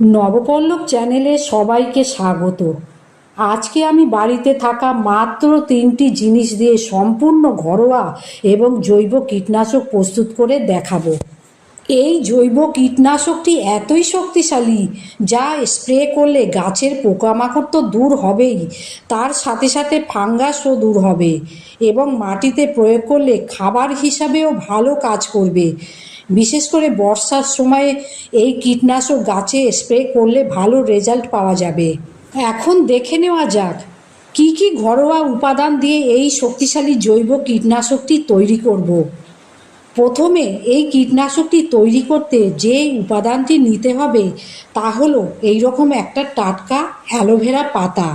নবপল্লব চ্যানেলে সবাইকে স্বাগত। আজকে আমি বাড়িতে থাকা মাত্র তিনটি জিনিস দিয়ে সম্পূর্ণ ঘরোয়া এবং জৈব কীটনাশক প্রস্তুত করে দেখাবো। এই জৈব কীটনাশকটি এতই শক্তিশালী যা স্প্রে করলে গাছের পোকামাকড় তো দূর হবেই, তার সাথে সাথে ফাঙ্গাসও দূর হবে এবং মাটিতে প্রয়োগ করলে খাবার হিসাবেও ভালো কাজ করবে বিশেষ করে বর্ষার সময়ে এই কীটনাশক গাছে স্প্রে করলে ভালো রেজাল্ট পাওয়া যাবে এখন দেখে নেওয়া যাক, কি কি ঘরোয়া উপাদান দিয়ে এই শক্তিশালী জৈব কীটনাশকটি তৈরি করব। প্রথমে এই কীটনাশকটি তৈরি করতে যে উপাদানটি নিতে হবে তা হলো এইরকম একটা টাটকা অ্যালোভেরা পাতা।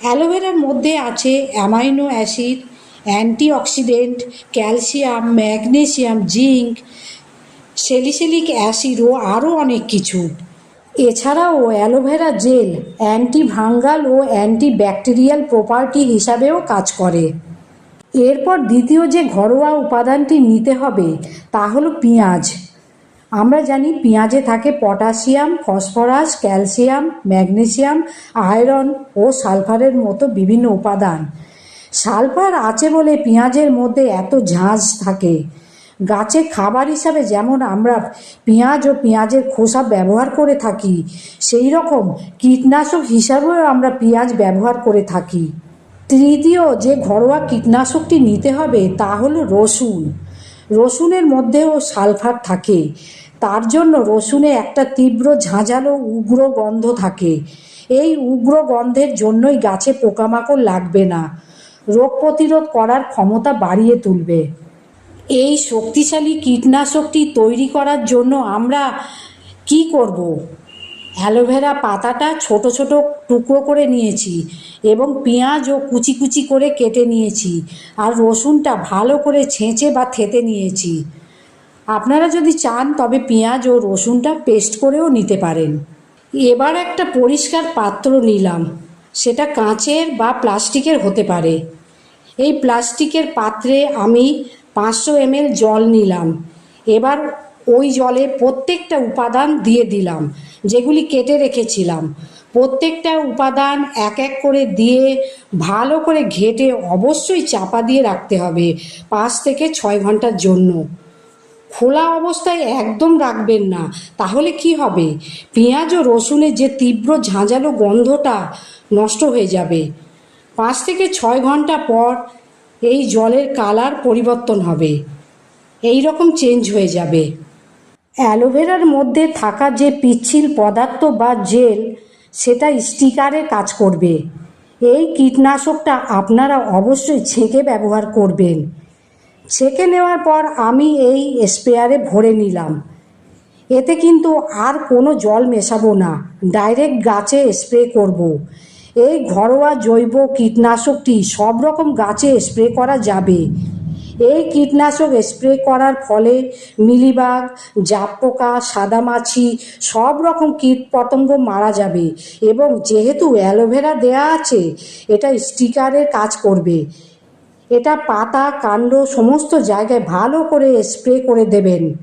অ্যালোভেরার মধ্যে আছে amino acid, antioxidant, calcium, magnesium, zinc, salicylic acid ও আরও অনেক কিছু। এছাড়াও অ্যালোভেরা জেল, অ্যান্টিভাঙ্গাল ও অ্যান্টিব্যাকটেরিয়াল প্রপার্টি হিসাবেও কাজ করে। এরপর দ্বিতীয় যে ঘরোয়া উপাদানটি নিতে হবে, তা হলো পেঁয়াজ। আমরা জানি পেঁয়াজে থাকে potassium, phosphorus, calcium, magnesium, iron ও সালফারের মতো বিভিন্ন উপাদান। সালফার আছে বলে পেঁয়াজের মধ্যে এত ঝাঁঝ থাকে। গাছে খাবার হিসাবে যেমন আমরা পেঁয়াজ ও পেঁয়াজের খোসা ব্যবহার করে থাকি সেই রকম কীটনাশক হিসাবেও আমরা পেঁয়াজ ব্যবহার করে থাকি। তৃতীয় যে ঘরোয়া কীটনাশকটি নিতে হবে তা হলো রসুন। রসুনের মধ্যেও সালফার থাকে। তার জন্য রসুনে একটা তীব্র ঝাঁঝালো উগ্র গন্ধ থাকে। এই উগ্র গন্ধের জন্যই গাছে পোকামাকড় লাগবে না। রোগ প্রতিরোধ করার ক্ষমতা বাড়িয়ে তুলবে। এই শক্তিশালী কীটনাশকটি তৈরি করার জন্য আমরা কি করব? অ্যালোভেরা পাতাটা ছোট ছোট টুকরো করে নিয়েছি এবং পেঁয়াজ ও কুচি কুচি করে কেটে নিয়েছি আর রসুনটা ভালো করে ছেঁচে বা থেতে নিয়েছি। আপনারা যদি চান তবে পেঁয়াজ ও রসুনটা পেস্ট করেও নিতে পারেন। এবার একটা পরিষ্কার পাত্র নিলাম। সেটা কাঁচের বা প্লাস্টিকের হতে পারে। এই প্লাস্টিকের পাত্রে আমি পাঁচশো এমএল জল নিলাম। এবার ওই জলে প্রত্যেকটা উপাদান দিয়ে দিলাম, যেগুলি কেটে রেখেছিলাম। প্রত্যেকটা উপাদান এক এক করে দিয়ে ভালো করে ঘেটে অবশ্যই চাপা দিয়ে রাখতে হবে পাঁচ থেকে ছয় ঘণ্টার জন্য। খোলা অবস্থায় একদম রাখবেন না, তাহলে কি হবে? পেঁয়াজ ও রসুনের যে তীব্র ঝাঁঝালো গন্ধটা নষ্ট হয়ে যাবে। পাঁচ থেকে ছয় ঘণ্টা পর এই জলের কালার পরিবর্তন হবে। এই রকম চেঞ্জ হয়ে যাবে। অ্যালোভেরার মধ্যে থাকা যে পিচ্ছিল পদার্থ বা জেল, সেটা স্টিকারে কাজ করবে। এই কীটনাশকটা আপনারা অবশ্যই ছেঁকে ব্যবহার করবেন। ছেঁকে নেওয়ার পর আমি এই স্প্রেয়ারে ভরে নিলাম। এতে কিন্তু আর কোনো জল মেশাবো না, ডাইরেক্ট গাছে স্প্রে করব। এই ঘরোয়া জৈব কীটনাশকটি সব রকম গাছে স্প্রে করা যাবে। এই কীটনাশক স্প্রে করার ফলে মিলিবাগ জাপ পোকা সাদামাছি, সব রকম কীট পতঙ্গ মারা যাবে এবং যেহেতু অ্যালোভেরা দেয়া আছে, এটা স্টিকারের কাজ করবে। এটা পাতা, কাণ্ড সমস্ত জায়গায় ভালো করে স্প্রে করে দেবেন।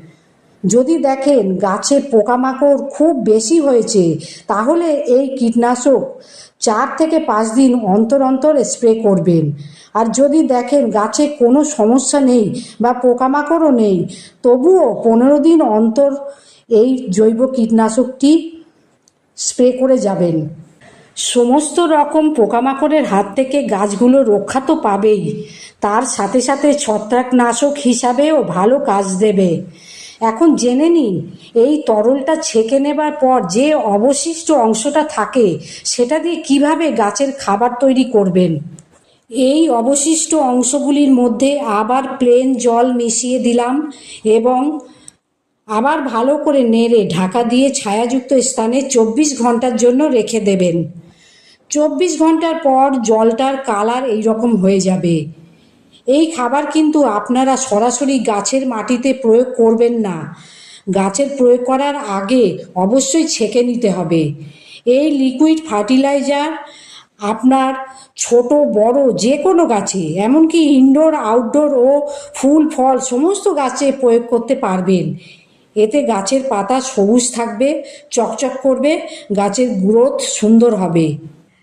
যদি দেখেন গাছে পোকামাকড় খুব বেশি হয়েছে, তাহলে এই কীটনাশক চার থেকে পাঁচ দিন অন্তর অন্তর স্প্রে করবেন। আর যদি দেখেন গাছে কোনো সমস্যা নেই বা পোকামাকড়ও নেই, তবুও পনেরো দিন অন্তর এই জৈব কীটনাশকটি স্প্রে করে যাবেন। সমস্ত রকম পোকামাকড়ের হাত থেকে গাছগুলো রক্ষা তো পাবেই। তার সাথে সাথে ছত্রাকনাশক হিসাবেও ভালো কাজ দেবে। এখন জেনে নিন, এই তরলটা ছেঁকে নেবার পর যে অবশিষ্ট অংশটা থাকে, সেটা দিয়ে কীভাবে গাছের খাবার তৈরি করবেন? এই অবশিষ্ট অংশগুলির মধ্যে আবার প্লেন জল মিশিয়ে দিলাম এবং আবার ভালো করে নেড়ে ঢাকা দিয়ে ছায়াযুক্ত স্থানে চব্বিশ ঘণ্টার জন্য রেখে দেবেন। চব্বিশ ঘণ্টার পর জলটার কালার এই রকম হয়ে যাবে। এই খাবার কিন্তু আপনারা সরাসরি গাছের মাটিতে প্রয়োগ করবেন না। গাছের প্রয়োগ করার আগে অবশ্যই ছেঁকে নিতে হবে। এই লিকুইড ফার্টিলাইজার আপনার ছোট, বড় যে কোনো গাছে, এমনকি ইনডোর আউটডোর ও ফুল, ফল সমস্ত গাছে প্রয়োগ করতে পারবেন। এতে গাছের পাতা সবুজ থাকবে, চকচক করবে, গাছের গ্রোথ সুন্দর হবে।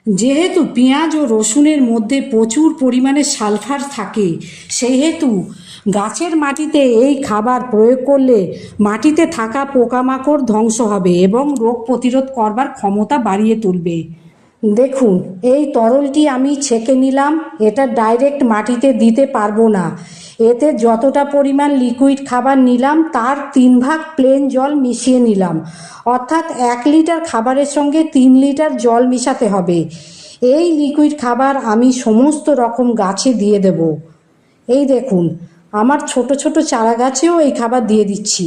যেহেতু পেঁয়াজ ও রসুনের মধ্যে প্রচুর পরিমাণে সালফার থাকে, সেহেতু গাছের মাটিতে এই খাবার প্রয়োগ করলে মাটিতে থাকা পোকামাকড় ধ্বংস হবে এবং রোগ প্রতিরোধ করবার ক্ষমতা বাড়িয়ে তুলবে। দেখুন, এই তরলটি আমি ছেঁকে নিলাম, এটা ডাইরেক্ট মাটিতে দিতে পারব না। এতে যতটা পরিমাণ লিকুইড খাবার নিলাম, তার তিন ভাগ প্লেন জল মিশিয়ে নিলাম। অর্থাৎ এক লিটার খাবারের সঙ্গে তিন লিটার জল মিশাতে হবে। এই লিকুইড খাবার আমি সমস্ত রকম গাছে দিয়ে দেব। এই দেখুন, আমার ছোট ছোট চারা গাছেও এই খাবার দিয়ে দিচ্ছি।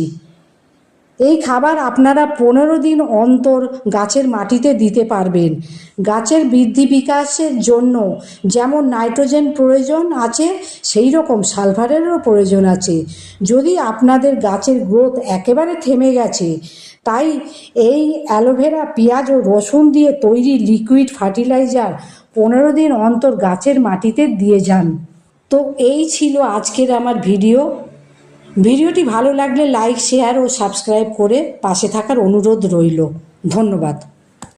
এই খাবার আপনারা পনেরো দিন অন্তর গাছের মাটিতে দিতে পারবেন। গাছের বৃদ্ধি বিকাশের জন্য যেমন নাইট্রোজেন প্রয়োজন আছে সেই রকম সালফারেরও প্রয়োজন আছে। যদি আপনাদের গাছের গ্রোথ একেবারে থেমে গেছে, তাই এই অ্যালোভেরা, পেঁয়াজ ও রসুন দিয়ে তৈরি লিকুইড ফার্টিলাইজার পনেরো দিন অন্তর গাছের মাটিতে দিয়ে যান। তো এই ছিল আজকের আমার ভিডিও। ভিডিওটি ভালো লাগলে লাইক শেয়ার ও সাবস্ক্রাইব করে পাশে থাকার অনুরোধ রইল। ধন্যবাদ।